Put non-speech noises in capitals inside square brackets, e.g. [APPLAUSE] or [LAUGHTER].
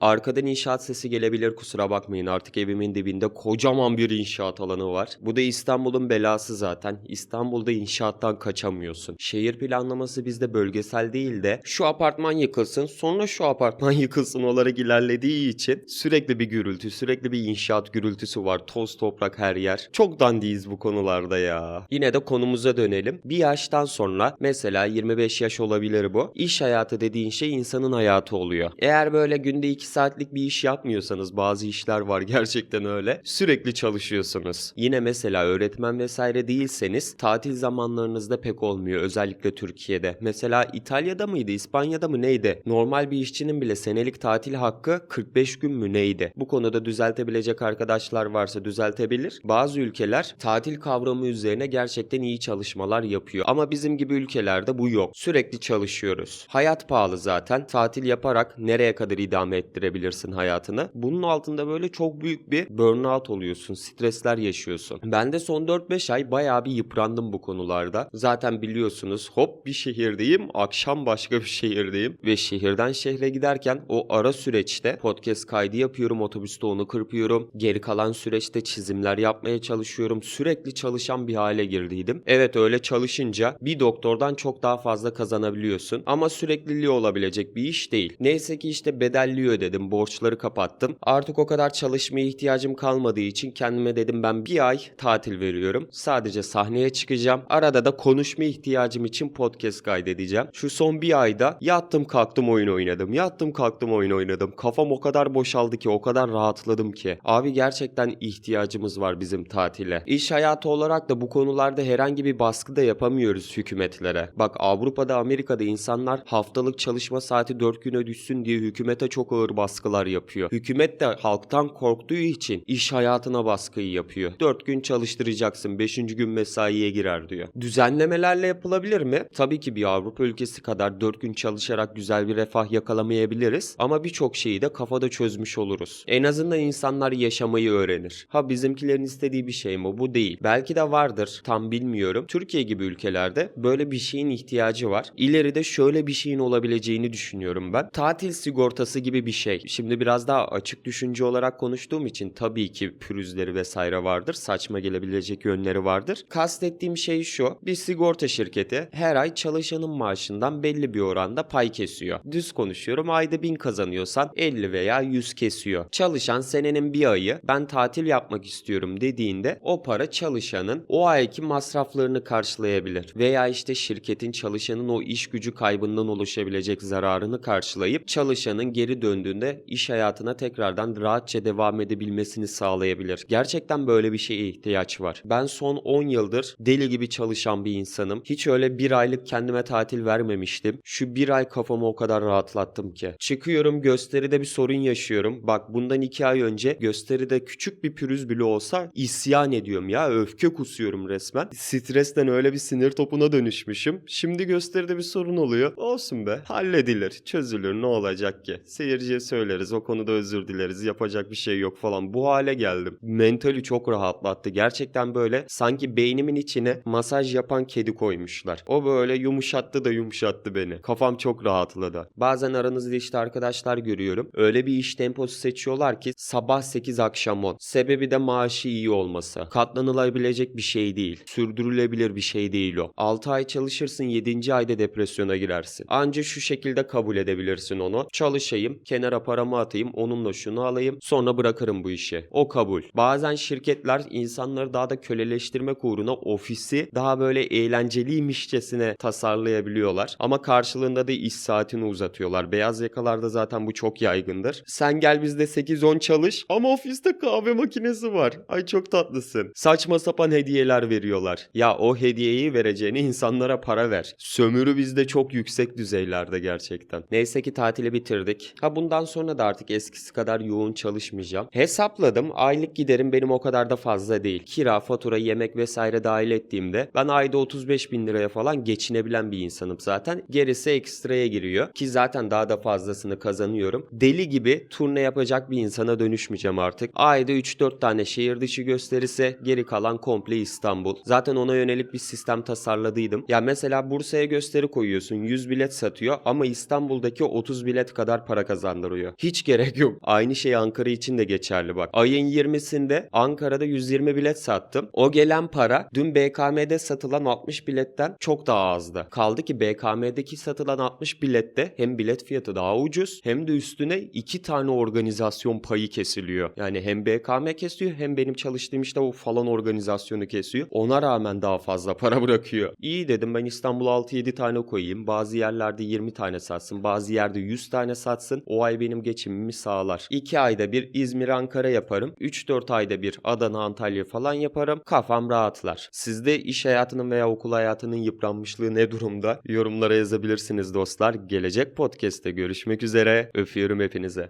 Arkadan inşaat sesi gelebilir kusura bakmayın artık evimin dibinde kocaman bir inşaat alanı var. Bu da İstanbul'un belası zaten. İstanbul'da inşaattan kaçamıyorsun. Şehir planlaması bizde bölgesel değil de şu apartman yıkılsın sonra şu apartman [LAUGHS] yıkılsın olarak ilerlediği için sürekli bir gürültü sürekli bir inşaat gürültüsü var. Toz toprak her yer. Çok dandiyiz bu konularda ya. Yine de konumuza dönelim. Bir yaştan sonra mesela 25 yaş olabilir bu. İş hayatı dediğin şey insanın hayatı oluyor. Eğer böyle günde 2 saatlik bir iş yapmıyorsanız bazı işler var [LAUGHS] gerçekten öyle. Sürekli çalışıyorsunuz. Yine mesela öğretmen vesaire değilseniz tatil zamanlarınızda pek olmuyor özellikle Türkiye'de. Mesela İtalya'da mıydı İspanya'da mı neydi? Normal bir işçinin bile senelik tatil hakkı 45 gün mü neydi? Bu konuda düzeltebilecek arkadaşlar varsa düzeltebilir. Bazı ülkeler tatil kavramı üzerine gerçekten iyi çalışmalar yapıyor. Ama bizim gibi ülkelerde bu yok. Sürekli çalışıyoruz. Hayat pahalı zaten. Tatil yaparak nereye kadar idame ettirebilirsin hayatını? Bunun altında böyle çok büyük bir burnout oluyorsun. Stresler yaşıyorsun. Ben de son 4-5 ay bayağı bir yıprandım bu konularda. Zaten biliyorsunuz hop bir şehirdeyim, akşam başka bir şehirdeyim ve şehirden şehre giderken o ara süreçte podcast kaydı yapıyorum, otobüste onu kırpıyorum. Geri kalan süreçte çizimler yapmaya çalışıyorum. Sürekli çalışan bir hale girdiydim. Evet öyle çalışınca bir doktordan çok daha fazla kazanabiliyorsun ama sürekliliği olabilecek bir iş değil. Neyse ki işte bedelli ödedim, borçları kapattım. Artık o kadar çalışmaya ihtiyacım kalmadığı için kendime dedim ben bir ay tatil veriyorum. Sadece sahneye çıkacağım. Arada da konuşma ihtiyacım için podcast kaydedeceğim. Şu son bir ayda yattım kalktım oyun oynadım. Yattım kalktım oyun oynadım. Kafam o kadar boşaldı ki o kadar rahatladım ki. Abi gerçekten ihtiyacımız var bizim tatile. İş hayatı olarak da bu konularda herhangi bir baskı da yapamıyoruz hükümetlere. Bak Avrupa'da Amerika'da insanlar haftalık çalışma saati 4 güne düşsün diye hükümete çok ağır baskılar yapıyor. Hükümet de halktan korktuğu için iş hayatına baskıyı yapıyor. 4 gün çalıştıracaksın 5. gün mesaiye girer diyor. Düzenlemelerle yapılabilir mi? Tabii ki bir Avrupa ülkesi kadar 4 gün çalışarak güzel bir refah yakalamayabiliriz ama birçok şeyi de kafada çözmüş oluruz. En azından insanlar yaşamayı öğrenir. Ha bizimkilerin istediği bir şey mi? Bu değil. Belki de vardır. Tam bilmiyorum. Türkiye gibi ülkelerde böyle bir şeyin ihtiyacı var. İleride şöyle bir şeyin olabileceğini düşünüyorum ben. Tatil sigortası gibi bir şey. Şimdi biraz daha açık düşünce olarak konuştuğum için tabii ki pürüzleri vesaire vardır. Saçma gelebilecek yönleri vardır. Kastettiğim şey şu. Bir sigorta şirketi her ay çalışanın maaşından belli bir oranda pay kesiyor. Düz konuşuyorum. Ayda 1000 kazanıyorsan 50 veya 100 kesiyor. Çalışan senenin bir ayı ben tatil yapmak istiyorum dediğinde o para çalışanın o ayki masraflarını karşılayabilir. Veya işte şirketin çalışanın o iş gücü kaybından oluşabilecek zararını karşılayıp çalışanın geri döndüğünde iş hayatına tekrardan rahatça devam edebilmesini sağlayabilir. Gerçekten böyle bir şeye ihtiyaç var. Ben son 10 yıldır deli gibi çalışan bir insanım. Hiç öyle bir aylık kendime tatil vermemiştim. Şu bir ay kafamı o kadar rahatlattım ki. Çıkıyorum gösteride bir sorun yaşıyorum. Bak bundan 2 ay önce gösteride küçük bir pürüz bile olsa isyan ediyorum ya. Öfke kusuyorum resmen. Stresten öyle bir sinir topuna dönüşmüşüm. Şimdi gösteride bir sorun oluyor. Olsun be. Halledilir. Çözülür. Ne olacak ki? Seyirciye söyleriz. O konuda özür dileriz. Yapacak bir şey yok falan. Bu hale geldim. Mentali çok rahatlattı. Gerçekten böyle sanki beynimin içine masaj yapan kedi koymuşlar. O böyle yumuşattı da yumuşattı beni. Kafam çok rahatladı. Bazen aranızda işte arkadaşlar görüyorum. Öyle bir iş temposu seçiyorlar ki sabah 8 akşam 10. Sebebi de maaşı iyi olması. Katlanılabilecek bir şey değil. Sürdürülebilir bir şey değil o. 6 ay çalışırsın 7. ayda depresyona girersin. Anca şu şekilde kabul edebilirsin onu. Çalışayım, kenara paramı atayım, onunla şunu alayım, sonra bırakırım bu işi. O kabul. Bazen şirketler insanları daha da köleleştirmek uğruna ofisi daha böyle eğlenceliymişçesine tasarlayabiliyorlar. Ama karşılığında da iş saatini uzatıyorlar. Beyaz yakalarda zaten bu çok yaygındır. Sen gel bizde 8-10 çalış ama ofiste kahve makinesi var. Ay çok tatlısın. Saçma sapan hediyeler veriyorlar. Ya o hediyeyi vereceğini insanlara para ver. Sömürü bizde çok yüksek düzeylerde gerçekten. Neyse ki tatili bitirdik. Ha bundan sonra da artık eskisi kadar yoğun çalışmayacağım. Hesapladım. Aylık giderim benim o kadar da fazla değil. Kira, fatura, yemek vesaire dahil ettiğimde ben ayda 35 bin liraya falan geçinebilen bir insanım zaten. Gerisi ekstraya giriyor. Ki zaten daha da fazlasını kazanıyorum. Deli gibi turne yapacak bir insana dönüşmeyeceğim artık. Ayda 3-4 tane şehir dışı gösterisi geri kalan komple İstanbul. Zaten ona yönelik bir sistem tasarladıydım. Ya mesela Bursa'ya gösteri koyuyorsun 100 bilet satıyor ama İstanbul'daki 30 bilet kadar para kazandırıyor kaldırıyor. Hiç gerek yok. Aynı şey Ankara için de geçerli bak. Ayın 20'sinde Ankara'da 120 bilet sattım. O gelen para dün BKM'de satılan 60 biletten çok daha azdı. Kaldı ki BKM'deki satılan 60 bilette hem bilet fiyatı daha ucuz hem de üstüne iki tane organizasyon payı kesiliyor. Yani hem BKM kesiyor hem benim çalıştığım işte o falan organizasyonu kesiyor. Ona rağmen daha fazla para [LAUGHS] bırakıyor. İyi dedim ben İstanbul'a 6-7 tane koyayım. Bazı yerlerde 20 tane satsın. Bazı yerde 100 tane satsın. O benim geçimimi sağlar. 2 ayda bir İzmir Ankara yaparım. 3-4 ayda bir Adana Antalya falan yaparım. Kafam rahatlar. Sizde iş hayatının veya okul hayatının yıpranmışlığı ne durumda? Yorumlara yazabilirsiniz dostlar. Gelecek podcast'te görüşmek üzere. Öpüyorum hepinize.